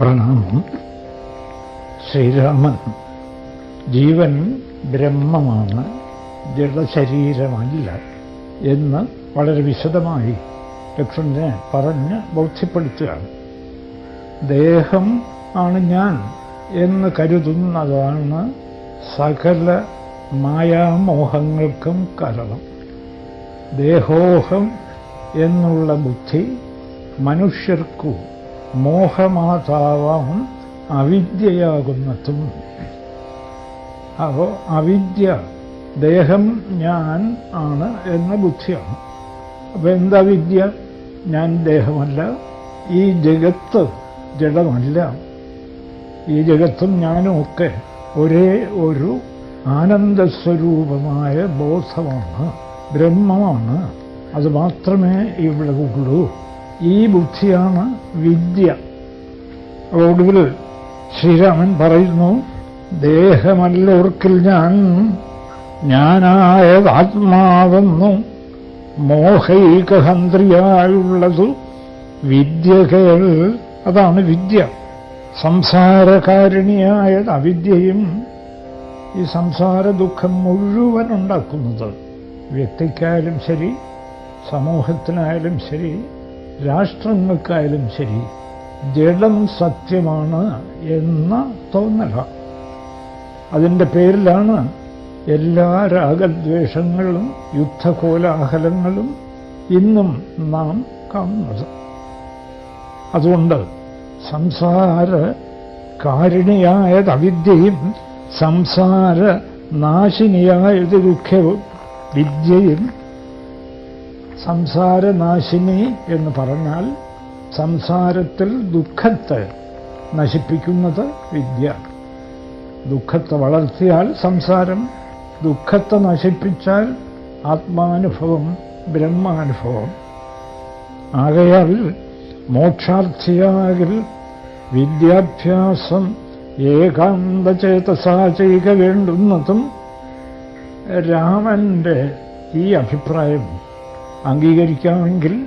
പ്രണാമം. ശ്രീരാമൻ ജീവൻ ബ്രഹ്മമാണ് ജഡശരീരമല്ല എന്ന് വളരെ വിശദമായി ലക്ഷ്മണനെ പറഞ്ഞ് ബോധ്യപ്പെടുത്തുകയാണ്. ദേഹം ആണ് ഞാൻ എന്ന് കരുതുന്നതാണ് സകല മായാമോഹങ്ങൾക്കും കാരണം. ദേഹോഹം എന്നുള്ള ബുദ്ധി മനുഷ്യർക്കു മോഹമാതാവാം അവിദ്യയാകുന്നതും. അപ്പോൾ അവിദ്യ ദേഹം ഞാൻ ആണ് എന്ന ബുദ്ധിയാണ്. അപ്പോൾ എന്താ വിദ്യ ഞാൻ ദേഹമല്ല. ഈ ജഗത്ത് ജഡമല്ല. ഈ ജഗത്തും ഞാനും ഒക്കെ ഒരേ ഒരു ആനന്ദസ്വരൂപമായ ബോധമാണ് ബ്രഹ്മമാണ്. അത് മാത്രമേ ഇവിടെ ഉള്ളൂ. ഈ ബുദ്ധിയാണ് വിദ്യ. ഒടുവിൽ ശ്രീരാമൻ പറയുന്നു ദേഹമല്ലോർക്കിൽ ഞാൻ ഞാനായത് ആത്മാവെന്നു മോഹൈകഹന്ത്രിയായുള്ളതു വിദ്യ കേൾ അതാണ് വിദ്യ. സംസാരകാരിണിയായത് അവിദ്യയും ഈ സംസാര ദുഃഖം മുഴുവൻ ഉണ്ടാക്കുന്നത് വ്യക്തിക്കായാലും ശരി സമൂഹത്തിനായാലും ശരി രാഷ്ട്രങ്ങൾക്കായാലും ശരി ജഡം സത്യമാണ് എന്ന തോന്നല. അതിന്റെ പേരിലാണ് എല്ലാ രാഗദ്വേഷങ്ങളും യുദ്ധകോലാഹലങ്ങളും ഇന്നും നാം കാണുന്നത്. അതുകൊണ്ട് സംസാര കാരിണിയായത് അവിദ്യയും സംസാര നാശിനിയായത് ദുഃഖവും വിദ്യയും സംസാരനാശിനി എന്ന് പറഞ്ഞാൽ സംസാരത്തിൽ ദുഃഖത്തെ നശിപ്പിക്കുന്നത് വിദ്യ. ദുഃഖത്തെ വളർത്തിയാൽ സംസാരം ദുഃഖത്തെ നശിപ്പിച്ചാൽ ആത്മാനുഭവം ബ്രഹ്മാനുഭവം. ആകയാൽ മോക്ഷാർത്ഥിയാകിൽ വിദ്യാഭ്യാസം ഏകാന്തചേതസാ ചെയ്യുക വേണ്ടുന്നതും രാമന്റെ ഈ അഭിപ്രായം അംഗീകരിക്കാമെങ്കിൽ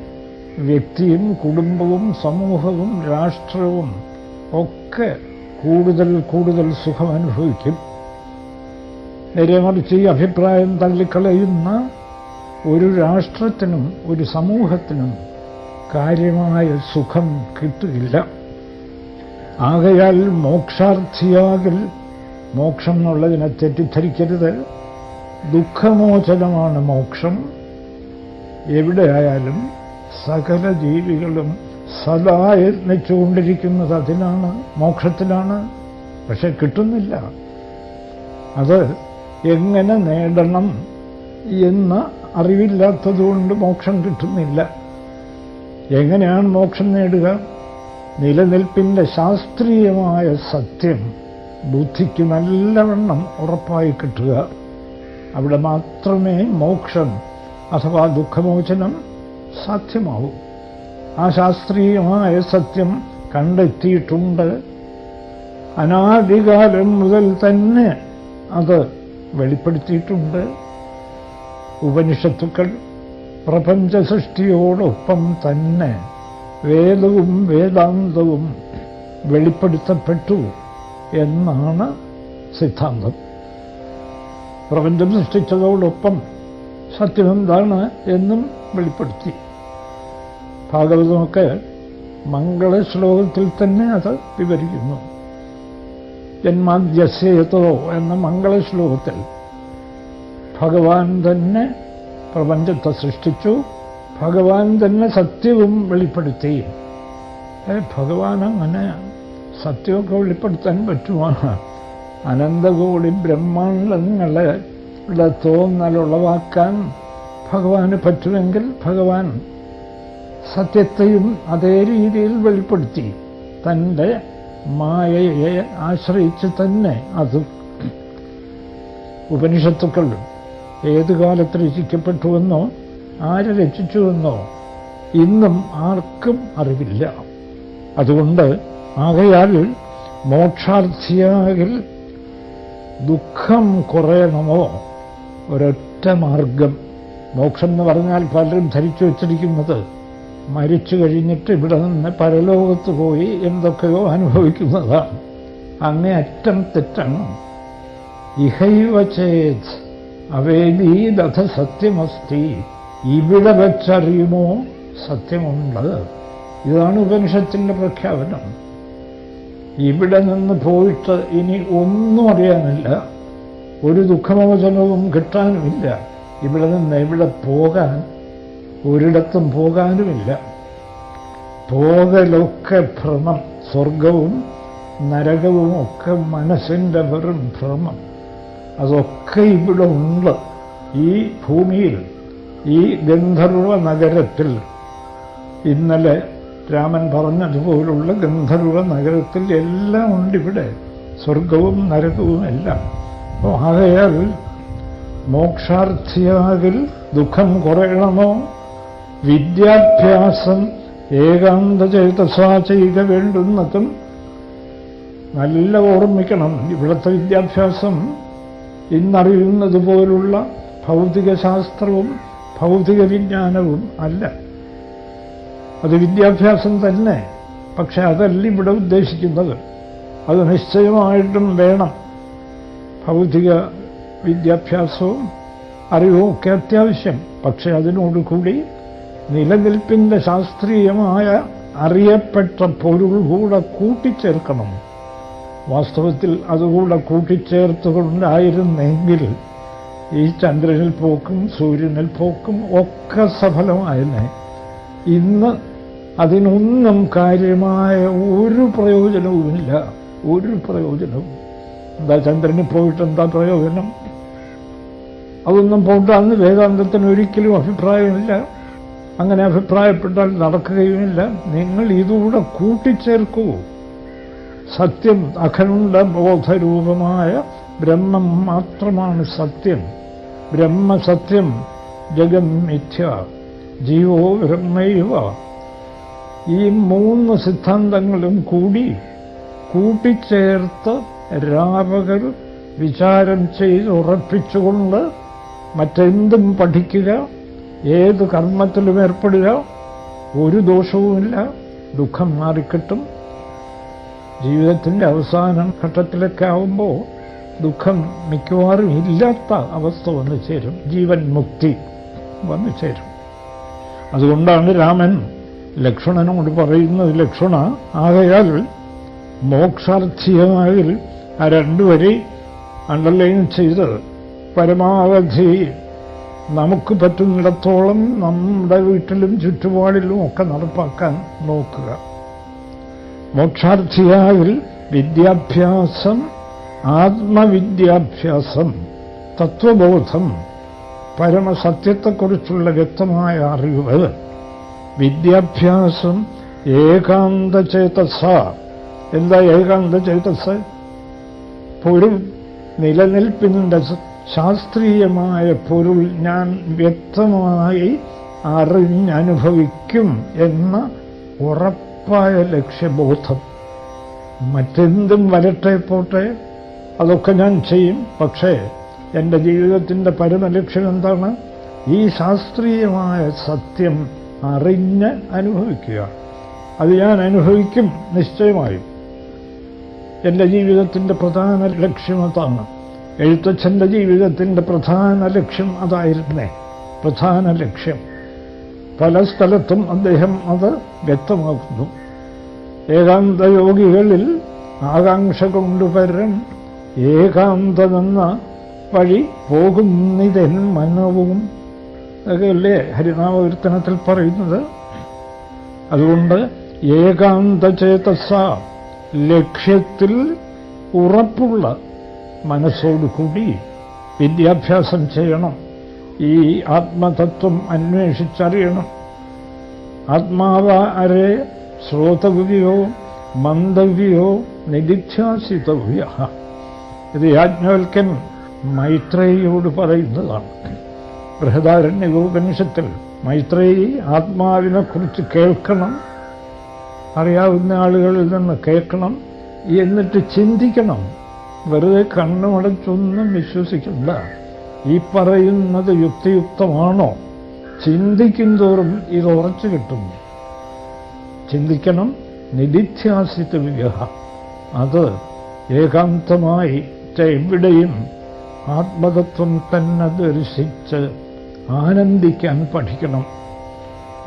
വ്യക്തിയും കുടുംബവും സമൂഹവും രാഷ്ട്രവും ഒക്കെ കൂടുതൽ കൂടുതൽ സുഖം അനുഭവിക്കും. നേരെ മറിച്ച് ഈ അഭിപ്രായം തള്ളിക്കളയുന്ന ഒരു രാഷ്ട്രത്തിനും ഒരു സമൂഹത്തിനും കാര്യമായ സുഖം കിട്ടുകയില്ല. ആകയാൽ മോക്ഷാർത്ഥിയാകിൽ മോക്ഷം എന്നുള്ളതിനെ തെറ്റിദ്ധരിക്കരുത്. ദുഃഖമോചനമാണ് മോക്ഷം. എവിടെയായാലും സകല ജീവികളും സദാ യത്നിച്ചുകൊണ്ടിരിക്കുന്നത് അതിനാണ് മോക്ഷത്തിലാണ്. പക്ഷെ കിട്ടുന്നില്ല. അത് എങ്ങനെ നേടണം എന്ന് അറിവില്ലാത്തതുകൊണ്ട് മോക്ഷം കിട്ടുന്നില്ല. എങ്ങനെയാണ് മോക്ഷം നേടുക? നിലനിൽപ്പിന്റെ ശാസ്ത്രീയമായ സത്യം ബുദ്ധിക്ക് നല്ലവണ്ണം ഉറപ്പായി കിട്ടുക. അവിടെ മാത്രമേ മോക്ഷം അഥവാ ദുഃഖമോചനം സാധ്യമാവും. ആ ശാസ്ത്രീയമായ സത്യം കണ്ടെത്തിയിട്ടുണ്ട്. അനാദികാലം മുതൽ തന്നെ അത് വെളിപ്പെടുത്തിയിട്ടുണ്ട്. ഉപനിഷത്തുക്കൾ പ്രപഞ്ച സൃഷ്ടിയോടൊപ്പം തന്നെ വേദവും വേദാന്തവും വെളിപ്പെടുത്തപ്പെട്ടു എന്നാണ് സിദ്ധാന്തം. പ്രപഞ്ചം സൃഷ്ടിച്ചതോടൊപ്പം സത്യമെന്താണ് എന്നും വെളിപ്പെടുത്തി. ഭാഗവതമൊക്കെ മംഗള ശ്ലോകത്തിൽ തന്നെ അത് വിവരിക്കുന്നു. ജന്മാദ്യസേതോ എന്ന മംഗള ശ്ലോകത്തിൽ ഭഗവാൻ തന്നെ പ്രപഞ്ചത്തെ സൃഷ്ടിച്ചു ഭഗവാൻ തന്നെ സത്യവും വെളിപ്പെടുത്തി. ഭഗവാൻ അങ്ങനെ സത്യമൊക്കെ വെളിപ്പെടുത്താൻ പറ്റുമോ അനന്തകോടി ബ്രഹ്മാണ്ടങ്ങളെ തോന്നലുളവാക്കാൻ ഭഗവാന് പറ്റുമെങ്കിൽ ഭഗവാൻ സത്യത്തെയും അതേ രീതിയിൽ വെളിപ്പെടുത്തി. തന്റെ മായയെ ആശ്രയിച്ച് തന്നെ അത് ഉപനിഷത്തുക്കൾ ഏത് കാലത്ത് രചിക്കപ്പെട്ടുവെന്നോ ആര് രചിച്ചുവെന്നോ ഇന്നും ആർക്കും അറിവില്ല. അതുകൊണ്ട് ആകയാൽ മോക്ഷാർത്ഥിയാകിൽ ദുഃഖം കുറയണമോ? ഒരൊറ്റ മാർഗം. മോക്ഷം എന്ന് പറഞ്ഞാൽ പലരും ധരിച്ചു വച്ചിരിക്കുന്നത്. മരിച്ചു കഴിഞ്ഞിട്ട് ഇവിടെ നിന്ന് പരലോകത്ത് പോയി എന്തൊക്കെയോ അനുഭവിക്കുന്നതാണ്. അങ്ങേ അറ്റം തെറ്റാണ്. ഇഹൈവ ചേത്. അവേദീദഥ സത്യമസ്തി. ഇവിടെ വെച്ചറിയുമോ സത്യമുണ്ട്. ഇതാണ് ഉപനിഷത്തിന്റെ പ്രഖ്യാപനം. ഇവിടെ നിന്ന് പോയിട്ട് ഇനി ഒന്നും അറിയാനില്ല. ഒരു ദുഃഖമോചനവും കിട്ടാനുമില്ല. ഇവിടെ നിന്ന് ഇവിടെ പോകാൻ ഒരിടത്തും പോകാനുമില്ല. പോകലൊക്കെ ഭ്രമം സ്വർഗവും നരകവും ഒക്കെ മനസ്സിന്റെ വെറും ഭ്രമം. അതൊക്കെ ഇവിടെ ഉണ്ട്. ഈ ഭൂമിയിൽ ഈ ഗന്ധർവ നഗരത്തിൽ. ഇന്നലെ രാമൻ പറഞ്ഞതുപോലുള്ള ഗന്ധർവ നഗരത്തിൽ എല്ലാം ഉണ്ട് ഇവിടെ. സ്വർഗവും നരകവും എല്ലാം. ആകയാൽ മോക്ഷാർത്ഥിയാകിൽ ദുഃഖം കുറയണമോ? വിദ്യാഭ്യാസം ഏകാന്ത ചേതസാ ചെയ്യുക വേണ്ടുന്നതും നല്ല ഓർമ്മിക്കണം. ഇവിടുത്തെ വിദ്യാഭ്യാസം ഇന്നറിയുന്നത് പോലുള്ള ഭൗതികശാസ്ത്രവും ഭൗതിക വിജ്ഞാനവും അല്ല. അത് വിദ്യാഭ്യാസം തന്നെ. പക്ഷെ അതല്ല ഇവിടെ ഉദ്ദേശിക്കുന്നത്. അത് നിശ്ചയമായിട്ടും വേണം. ഭൗതിക വിദ്യാഭ്യാസവും അറിവും ഒക്കെ അത്യാവശ്യം. പക്ഷെ അതിനോടുകൂടി നിലനിൽപ്പിന്റെ ശാസ്ത്രീയമായ അറിയപ്പെട്ട പൊരുൾ കൂടെ കൂട്ടിച്ചേർക്കണം. വാസ്തവത്തിൽ അതുകൂടെ കൂട്ടിച്ചേർത്തുകൊണ്ടായിരുന്നെങ്കിൽ ഈ ചന്ദ്രനിൽ പോക്കും സൂര്യനിൽ പോക്കും ഒക്കെ സഫലമായെന്നെ ഇന്ന് അതിനൊന്നും കാര്യമായ ഒരു പ്രയോജനവുമില്ല. ഒരു പ്രയോജനവും എന്താ ചന്ദ്രന് പോയിട്ട് എന്താ പ്രയോജനം? അതൊന്നും പോണ്ടാന്ന് വേദാന്തത്തിന് ഒരിക്കലും അഭിപ്രായമില്ല. അങ്ങനെ അഭിപ്രായപ്പെട്ടാൽ നടക്കുകയുമില്ല. നിങ്ങൾ ഇതുകൂടെ കൂട്ടിച്ചേർക്കൂ. സത്യം അഖണ്ഡ ബോധരൂപമായ ബ്രഹ്മം മാത്രമാണ് സത്യം. ബ്രഹ്മസത്യം ജഗം മിഥ്യ ജീവോ ബ്രഹ്മയുവ ഈ മൂന്ന് സിദ്ധാന്തങ്ങളും കൂടി കൂട്ടിച്ചേർത്ത് രാവകർ വിചാരം ചെയ്ത് ഉറപ്പിച്ചുകൊണ്ട് മറ്റെന്തും പഠിക്കുക ഏത് കർമ്മത്തിലും ഏർപ്പെടുക ഒരു ദോഷവുമില്ല ദുഃഖം മാറിക്കിട്ടും. ജീവിതത്തിന്റെ അവസാന ഘട്ടത്തിലൊക്കെ ആവുമ്പോൾ ദുഃഖം മിക്കവാറും ഇല്ലാത്ത അവസ്ഥ വന്നു ചേരും. ജീവൻ മുക്തി വന്നു ചേരും. അതുകൊണ്ടാണ് രാമൻ ലക്ഷ്മണനോട് പറയുന്നത് ലക്ഷ്മണ ആകയാൽ മോക്ഷാർത്ഥിയായി ആ രണ്ടു വരി അണ്ടർലൈൻ ചെയ്ത് പരമാവധി നമുക്ക് പറ്റുന്നിടത്തോളം നമ്മുടെ വീട്ടിലും ചുറ്റുപാടിലും ഒക്കെ നടപ്പാക്കാൻ നോക്കുക. മോക്ഷാർത്ഥിയാവിൽ വിദ്യാഭ്യാസം ആത്മവിദ്യാഭ്യാസം തത്വബോധം പരമസത്യത്തെക്കുറിച്ചുള്ള വ്യക്തമായ അറിവ് വിദ്യാഭ്യാസം ഏകാന്തചേതസ. എന്താ ഏകാന്ത ചേതസ് പൊരുൾ നിലനിൽപ്പിന്റെ ശാസ്ത്രീയമായ പൊരുൾ ഞാൻ വ്യക്തമായി അറിഞ്ഞനുഭവിക്കും എന്ന ഉറപ്പായ ലക്ഷ്യബോധം. മറ്റെന്തും വരട്ടെ പോട്ടെ അതൊക്കെ ഞാൻ ചെയ്യും. പക്ഷേ എന്റെ ജീവിതത്തിന്റെ പരമലക്ഷ്യം എന്താണ്? ഈ ശാസ്ത്രീയമായ സത്യം അറിഞ്ഞ് അനുഭവിക്കുക. അത് ഞാൻ അനുഭവിക്കും നിശ്ചയമായും. എന്റെ ജീവിതത്തിന്റെ പ്രധാന ലക്ഷ്യം അതാണ്. എഴുത്തച്ഛന്റെ ജീവിതത്തിന്റെ പ്രധാന ലക്ഷ്യം അതായിരുന്നേ. പ്രധാന ലക്ഷ്യം. പല സ്ഥലത്തും അദ്ദേഹം അത് വ്യക്തമാക്കുന്നു. ഏകാന്തയോഗികളിൽ ആകാംക്ഷ കൊണ്ടുവരും ഏകാന്തമെന്ന വഴി പോകുന്നിതൻ മനവും. അതൊക്കെയല്ലേ ഹരിനാമകീർത്തനത്തിൽ പറയുന്നത്. അതുകൊണ്ട് ഏകാന്ത ചേതസ ലക്ഷ്യത്തിൽ ഉറപ്പുള്ള മനസ്സോടുകൂടി വിദ്യാഭ്യാസം ചെയ്യണം. ഈ ആത്മതത്വം അന്വേഷിച്ചറിയണം. ആത്മാവ അരെ ശ്രോതവ്യോ മന്ദവ്യോ നിരീക്ഷാസിതവ്യ ഇത് യാജ്ഞവൽക്കൻ മൈത്രേയോട് പറയുന്നതാണ്. ബൃഹദാരണ്യ ഉപനിഷത്തിൽ മൈത്രേയി ആത്മാവിനെക്കുറിച്ച് കേൾക്കണം. അറിയാവുന്ന ആളുകളിൽ നിന്ന് കേൾക്കണം എന്നിട്ട് ചിന്തിക്കണം. വെറുതെ കണ്ണുമടച്ചൊന്നും വിശ്വസിക്കണ്ട. ഈ പറയുന്നത് യുക്തിയുക്തമാണോ? ചിന്തിക്കും തോറും ഇത് ഉറച്ചു കിട്ടും. ചിന്തിക്കണം നിധിധ്യാസിതവ്യ അത് ഏകാന്തമായി എവിടെയും ആത്മതത്വം തന്നെ ദർശിച്ച് ആനന്ദിക്കാൻ പഠിക്കണം.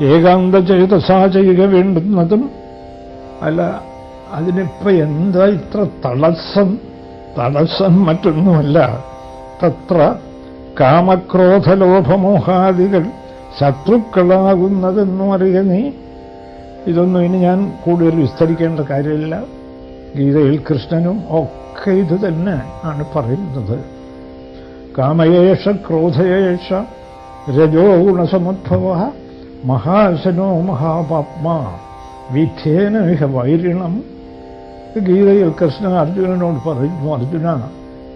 ഏകാന്ത ചേതസാ ചെയ്യുക വേണ്ടുന്നതും അല്ല അതിനിപ്പോ എന്താ ഇത്ര തടസ്സം? തടസ്സം മറ്റൊന്നുമല്ല. തത്ര കാമക്രോധലോഭമോഹാദികൾ ശത്രുക്കളാകുന്നതെന്നും അറിയ നീ. ഇതൊന്നും ഇനി ഞാൻ കൂടുതൽ വിസ്തരിക്കേണ്ട കാര്യമില്ല. ഗീതയിൽ കൃഷ്ണനും ഒക്കെ ഇത് തന്നെ ആണ് പറയുന്നത്. കാമയേഷ ക്രോധയേഷ രജോ ഗുണസമുദ്ഭവ മഹാശനോ മഹാപാത്മാ വിധേന മിഹ വൈരിണം ഗീതയിൽ കൃഷ്ണൻ അർജുനനോട് പറയുന്നു അർജുന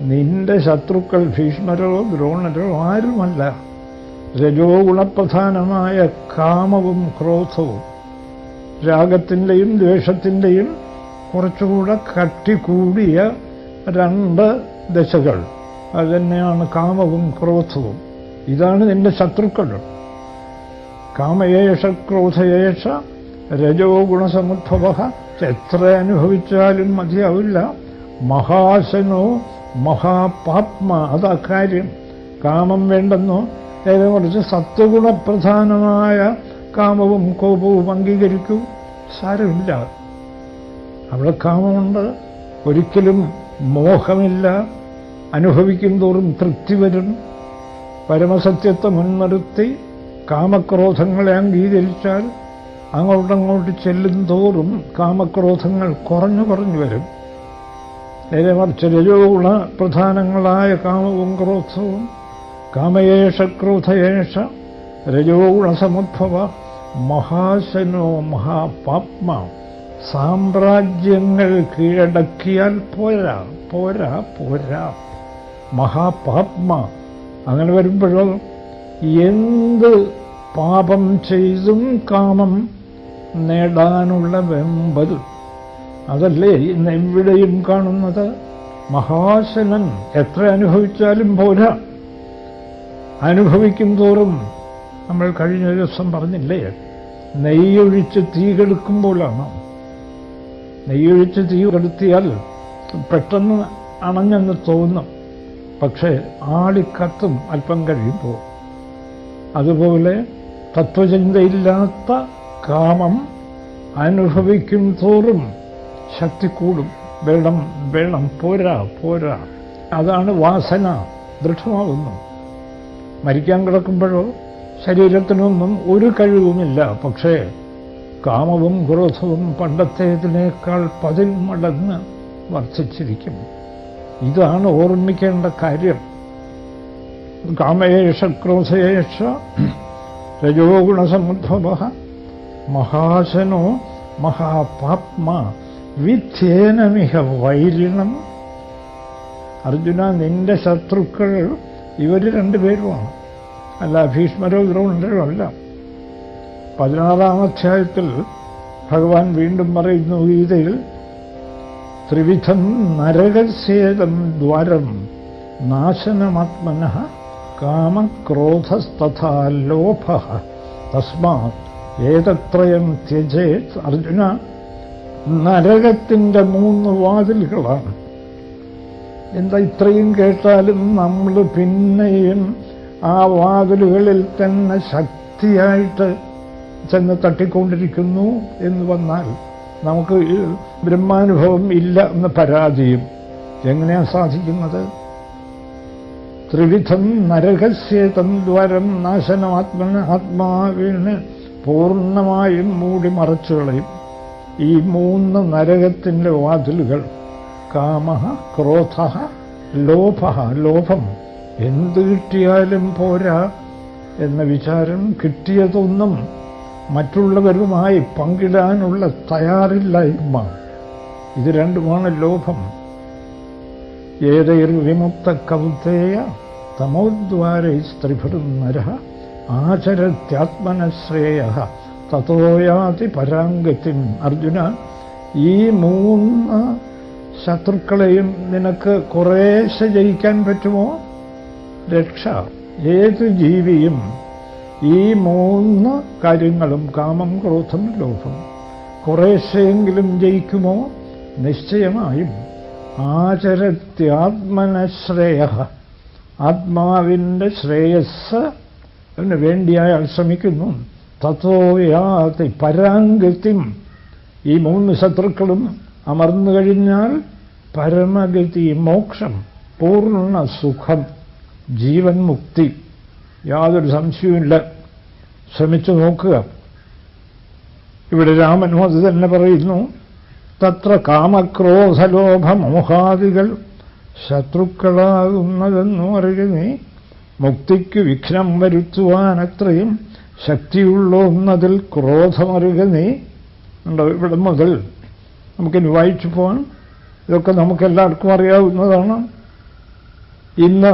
നിന്റെ ശത്രുക്കൾ ഭീഷ്മരോ ദ്രോണരോ ആരുമല്ല. രജോ ഗുണപ്രധാനമായ കാമവും ക്രോധവും രാഗത്തിന്റെയും ദ്വേഷത്തിന്റെയും കുറച്ചുകൂടെ കട്ടിക്കൂടിയ രണ്ട് ദശകൾ. അതുതന്നെയാണ് കാമവും ക്രോധവും. ഇതാണ് നിന്റെ ശത്രുക്കൾ. കാമയേഷ ക്രോധയേഷ രജോ ഗുണസമുദ്ഭവ എത്ര അനുഭവിച്ചാലും മതിയാവില്ല. മഹാശനോ മഹാപാത്മ അതാ കാര്യം. കാമം വേണ്ടെന്നോ. നേരെ കുറച്ച് സത്വഗുണപ്രധാനമായ കാമവും കോപവും അംഗീകരിക്കൂ. സാരമില്ല. അവിടെ കാമമുണ്ട്. ഒരിക്കലും മോഹമില്ല. അനുഭവിക്കും തോറും തൃപ്തി വരും. പരമസത്യത്തെ മുൻനിർത്തി കാമക്രോധങ്ങളെ അംഗീകരിച്ചാൽ അങ്ങോട്ടങ്ങോട്ട് ചെല്ലും തോറും കാമക്രോധങ്ങൾ കുറഞ്ഞു കുറഞ്ഞു വരും. നേരെ മറിച്ച് രജോഗുണ പ്രധാനങ്ങളായ കാമവും ക്രോധവും കാമയേഷ ക്രോധയേഷ രജോഗുണസമുദ്ഭവ മഹാശനോ മഹാപാപ്മ സാമ്രാജ്യങ്ങൾ കീഴടക്കിയാൽ പോരാ പോരാ പോരാ. മഹാപാപ്മ. അങ്ങനെ വരുമ്പോഴോ എന്ത് പാപം ചെയ്തും കാമം നേടാനുള്ള വെമ്പത്. അതല്ലേ ഇന്ന് എവിടെയും കാണുന്നത്? മഹാശനൻ എത്ര അനുഭവിച്ചാലും പോരാ. അനുഭവിക്കും തോറും നമ്മൾ കഴിഞ്ഞ ദിവസം പറഞ്ഞില്ലേ നെയ്യൊഴിച്ച് തീ കെടുക്കുമ്പോഴാണ്. നെയ്യൊഴിച്ച് തീ കെടുത്തിയാൽ പെട്ടെന്ന് അണഞ്ഞെന്ന് തോന്നും. പക്ഷേ ആളിക്കത്തും അല്പം കഴിയുമ്പോൾ. അതുപോലെ തത്വചിന്തയില്ലാത്ത കാമം അനുഭവിക്കും തോറും ശക്തി കൂടും. വേണം വേണം പോരാ പോരാ. അതാണ് വാസന ദൃഢമാകുന്നു. മരിക്കാൻ കിടക്കുമ്പോഴോ ശരീരത്തിനൊന്നും ഒരു കഴിവുമില്ല. പക്ഷേ കാമവും ക്രോധവും പണ്ടത്തേതിനേക്കാൾ പതിൽ മടങ്ങ് വർദ്ധിച്ചിരിക്കും. ഇതാണ് ഓർമ്മിക്കേണ്ട കാര്യം. കാമയേഷ ക്രോധയേഷ രജോ ഗുണസമുദ്ഭവ മഹാശനോ മഹാപാത്മ വിധ്യേനമിഹ വൈരിണം. അർജുന നിന്റെ ശത്രുക്കൾ ഇവർ രണ്ടുപേരുമാണ് അല്ല ഭീഷ്മരോ ദ്രോണരോ അല്ല പതിനാറാം അധ്യായത്തിൽ ഭഗവാൻ വീണ്ടും പറയുന്നു ഗീതയിൽ ത്രിവിധം നരകസേതം ദ്വാരം നാശനമാത്മന കാമക്രോധസ്തഥാ ലോഭ തസ്മാത് ഏതത്രയം ത്യജേത് അർജുന നരകത്തിന്റെ മൂന്ന് വാതിലുകളാണ്. എന്താ ഇത്രയും കേട്ടാലും നമ്മൾ പിന്നെയും ആ വാതിലുകളിൽ തന്നെ ശക്തിയായിട്ട് ചെന്ന് തട്ടിക്കൊണ്ടിരിക്കുന്നു എന്ന് വന്നാൽ നമുക്ക് ബ്രഹ്മാനുഭവം ഇല്ല എന്ന പരാതിയും എങ്ങനെയാണ് സാധിക്കുന്നത്? ത്രിവിധം നരകസ്യേതം ദ്വാരം നാശനമാത്മന ആത്മാവിന് പൂർണമായും മൂടി മറച്ചു കളയും. ഈ മൂന്ന് നരകത്തിന്റെ വാതിലുകൾ. കാമ ക്രോധ ലോഭ ലോഭം. എന്ത് കിട്ടിയാലും പോരാ എന്ന വിചാരം കിട്ടിയതൊന്നും മറ്റുള്ളവരുമായി പങ്കിടാനുള്ള തയ്യാറില്ലായ്മ ഇത് രണ്ടുമാണ് ലോഭം. ഏതൈർ വിമുക്ത കൗത്തേയ തമോദ്വാരൈ സ്ത്രിഭൃം നര ആചരത്യാത്മനശ്രേയ. തത്തോയാതി പരാങ്കത്തിൻ അർജുന ഈ മൂന്ന് ശത്രുക്കളെയും നിനക്ക് കുറേശ്ശെ ജയിക്കാൻ പറ്റുമോ? രക്ഷ. ഏത് ജീവിയും ഈ മൂന്ന് കാര്യങ്ങളും കാമം ക്രോധം ലോഭം കുറേശ്ശെയെങ്കിലും ജയിക്കുമോ? നിശ്ചയമായും. ആചരത്യാത്മനശ്രേയ. ആത്മാവിന്റെ ശ്രേയസ് അതിന് വേണ്ടി അയാൾ ശ്രമിക്കുന്നു. തത്വയാത്തി പരാങ്കൃത്യം ഈ മൂന്ന് ശത്രുക്കളും അമർന്നു കഴിഞ്ഞാൽ പരമഗതി മോക്ഷം പൂർണ സുഖം ജീവൻ മുക്തി. യാതൊരു സംശയവുമില്ല. ശ്രമിച്ചു നോക്കുക. ഇവിടെ രാമനും അത് തന്നെ പറയുന്നു. തത്ര കാമക്രോധലോഭമോഹാദികൾ ശത്രുക്കളാകുന്നതെന്നു അറിയുന്നേ. മുക്തിക്ക് വിഘ്നം വരുത്തുവാനത്രയും ശക്തിയുള്ള ഒന്നതിൽ ക്രോധമറുക നീ. ഉണ്ടോ ഇവിടെ മുതൽ നമുക്കിനി വായിച്ചു പോകാൻ ഇതൊക്കെ നമുക്കെല്ലാവർക്കും അറിയാവുന്നതാണ്. ഇന്ന്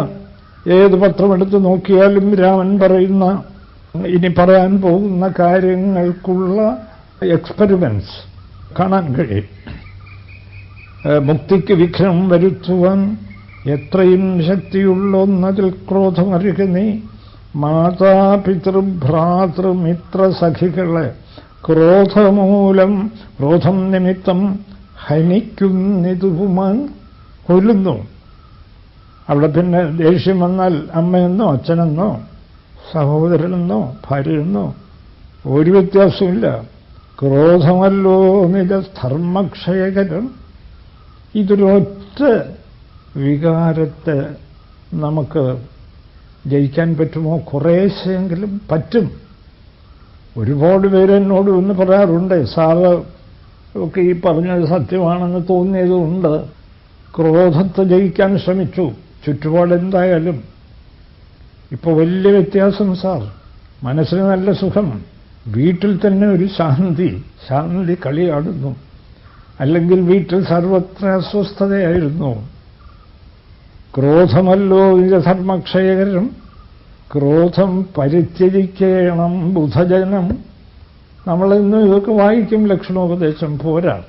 ഏത് പത്രമെടുത്ത് നോക്കിയാലും രാമൻ പറയുന്ന ഇനി പറയാൻ പോകുന്ന കാര്യങ്ങൾക്കുള്ള എക്സ്പെരിമെന്റ്സ് കാണാൻ കഴിയും. മുക്തിക്ക് വിഘ്നം വരുത്തുവാൻ എത്രയും ശക്തിയുള്ള ഒന്നതിൽ ക്രോധമറിയുക നീ. മാതാപിതൃഭ്രാതൃമിത്ര സഖികളെ ക്രോധമൂലം ക്രോധം നിമിത്തം ഹനിക്കുന്നിതുമാൻ കൊല്ലുന്നു. അവിടെ പിന്നെ ദേഷ്യം വന്നാൽ അമ്മയെന്നോ അച്ഛനെന്നോ സഹോദരനെന്നോ ഭാര്യയെന്നോ ഒരു വ്യത്യാസമില്ല ക്രോധമല്ലോ നിജ ധർമ്മക്ഷയകരം ഇതൊരൊറ്റ വികാരത്തെ നമുക്ക് ജയിക്കാൻ പറ്റുമോ? കുറേശ്ശെങ്കിലും പറ്റും. ഒരുപാട് പേര് എന്നോട് ഒന്ന് പറയാറുണ്ട് സാറ് ഒക്കെ ഈ പറഞ്ഞത് സത്യമാണെന്ന് തോന്നിയതുകൊണ്ട് ക്രോധത്തെ ജയിക്കാൻ ശ്രമിച്ചു. ചുറ്റുപാടെന്തായാലും ഇപ്പോൾ വലിയ വ്യത്യാസം സാർ. മനസ്സിന് നല്ല സുഖം. വീട്ടിൽ തന്നെ ഒരു ശാന്തി ശാന്തി കളിയാടുന്നു. അല്ലെങ്കിൽ വീട്ടിൽ സർവത്ര അസ്വസ്ഥതയായിരുന്നു. ക്രോധമല്ലോ ധർമ്മക്ഷയകരം ക്രോധം പരിത്യജിക്കണം ബുധജനം. നമ്മളിന്ന് ഇതൊക്കെ വായിക്കും ലക്ഷണോപദേശം പോരാ.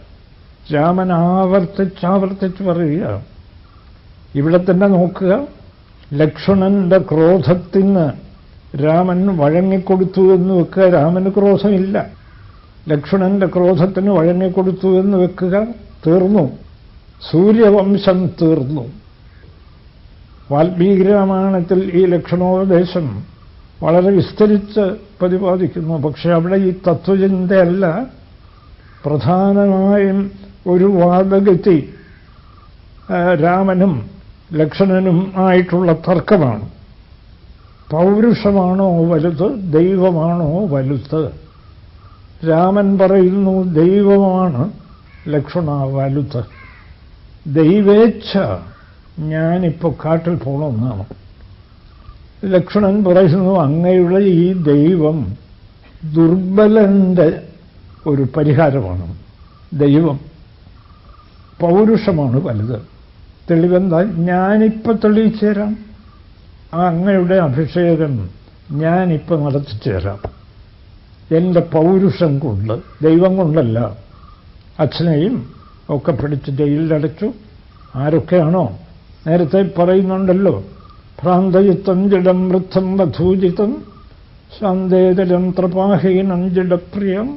രാമൻ ആവർത്തിച്ചാവർത്തിച്ച് പറയുക. ഇവിടെ തന്നെ നോക്കുക. ലക്ഷ്മണന്റെ ക്രോധത്തിന് രാമൻ വഴങ്ങിക്കൊടുത്തു എന്ന് വെക്കുക. രാമന് ക്രോധമില്ല. ലക്ഷ്മണന്റെ ക്രോധത്തിന് വഴങ്ങിക്കൊടുത്തു എന്ന് വെക്കുക. തീർന്നു. സൂര്യവംശം തീർന്നു. വാൽമീകി രാമായണത്തിൽ ഈ ലക്ഷണോപദേശം വളരെ വിസ്തരിച്ച് പ്രതിപാദിക്കുന്നു. പക്ഷേ അവിടെ ഈ തത്വചിന്തയല്ല. പ്രധാനമായും ഒരു വാദഗതി രാമനും ലക്ഷണനും ആയിട്ടുള്ള തർക്കമാണ്. പൗരുഷമാണോ വലുത് ദൈവമാണോ വലുത്? രാമൻ പറയുന്നു ദൈവമാണ് ലക്ഷ്മണ വലുത്. ദൈവേച്ഛ ഞാനിപ്പോൾ കാട്ടിൽ പോകണമെന്നാണ് ലക്ഷ്മണൻ പറയുന്നു അങ്ങയുടെ ഈ ദൈവം ദുർബലന്റെ ഒരു പരിഹാരമാണ്. ദൈവം പൗരുഷമാണ് വലുത്. തെളിവെന്താ? ഞാനിപ്പോൾ തെളിയിച്ചു തരാം ആ അങ്ങയുടെ അഭിഷേകം ഞാനിപ്പോൾ നടത്തിച്ചു തരാം എന്റെ പൗരുഷം കൊണ്ട് ദൈവം കൊണ്ടല്ല അച്ഛനെയും ഒക്കെ പിടിച്ച് ജയിലിലടച്ചു. ആരൊക്കെയാണോ നേരത്തെ പറയുന്നുണ്ടല്ലോ. ഭ്രാന്തയുത്തം ജഡം വൃദ്ധം വധൂജിതം ശാന്തേതരം ത്രപാഹീനം ജഡപ്രിയം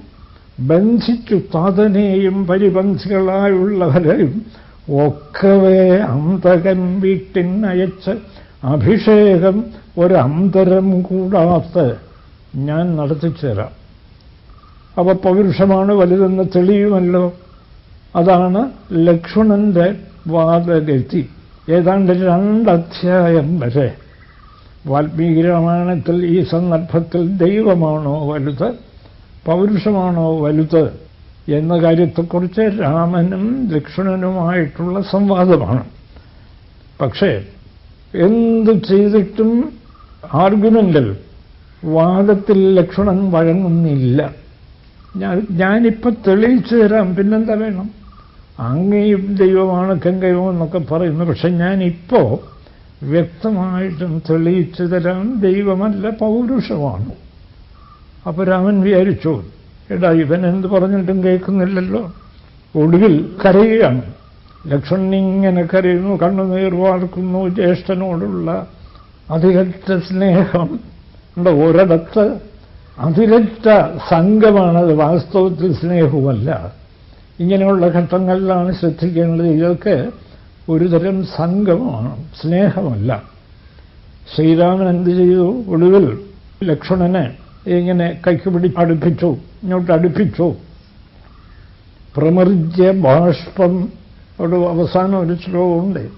ബന്ധിച്ചു താതനെയും പരിബന്ധികളായുള്ളവരെയും ഒക്കവേ അന്തകൻ വീട്ടിനയച്ച് അഭിഷേകം ഒരന്തരം കൂടാത്ത ഞാൻ നടത്തിച്ചു തരാം അവ പൗരുഷമാണ് വലുതെന്ന് തെളിയുമല്ലോ. അതാണ് ലക്ഷ്മണന്റെ വാദഗതി. ഏതാണ്ട് രണ്ടധ്യായം വരെ. വാൽമീകി രാമായണത്തിൽ ഈ സന്ദർഭത്തിൽ ദൈവമാണോ വലുത് പൗരുഷമാണോ വലുത് എന്ന കാര്യത്തെക്കുറിച്ച് രാമനും ലക്ഷ്മണനുമായിട്ടുള്ള സംവാദമാണ്. പക്ഷേ എന്തു ചെയ്തിട്ടും ആർഗ്യുമെന്റൽ വാദത്തിൽ ലക്ഷ്മണൻ വഴങ്ങുന്നില്ല. ഞാനിപ്പോൾ തെളിയിച്ചു തരാം. പിന്നെന്താ വേണം? അങ്ങയും ദൈവമാണ് കങ്കയോ എന്നൊക്കെ പറയുന്നു. പക്ഷെ ഞാനിപ്പോ വ്യക്തമായിട്ടും തെളിയിച്ചു തരാൻ ദൈവമല്ല പൗരുഷമാണ്. അപ്പൊ രാമൻ വിചാരിച്ചു എടാ ഇവൻ എന്ത് പറഞ്ഞിട്ടും കേൾക്കുന്നില്ലല്ലോ. ഒടുവിൽ കരയുകയാണ്. ലക്ഷ്മണൻ ഇങ്ങനെ കരയുന്നു കണ്ണുനീർ വാർക്കുന്നു ജ്യേഷ്ഠനോടുള്ള അതിരറ്റ സ്നേഹം. ഉണ്ട് ഒരിടത്ത് അതിരറ്റ സംഘമാണത് വാസ്തവത്തിൽ സ്നേഹവുമല്ല. ഇങ്ങനെയുള്ള ഘട്ടങ്ങളിലാണ് ശ്രദ്ധിക്കേണ്ടത്. ഇതൊക്കെ ഒരുതരം സംഘമാണ് സ്നേഹമല്ല. ശ്രീരാമൻ എന്ത് ചെയ്തു? ഒടുവിൽ ലക്ഷ്മണനെ ഇങ്ങനെ കൈക്ക് പിടി അടുപ്പിച്ചു ഇങ്ങോട്ട് അടുപ്പിച്ചു. പ്രമർജ്യ ബാഷ്പം. ഒരു അവസാനം ഒരു ശ്ലോകമുണ്ട്.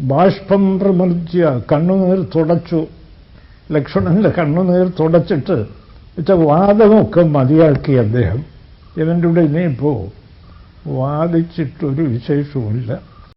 ബാഷ്പം പ്രമർജ്യ കണ്ണുനീർ തുടച്ചു. ലക്ഷ്മണന്റെ കണ്ണുനീർ തുടച്ചിട്ട് വെച്ച വാദമൊക്കെ മതിയാക്കി അദ്ദേഹം. ഇവന്റെ കൂടെ ഇനിയിപ്പോ വാദിച്ചിട്ടൊരു വിശേഷവുമില്ല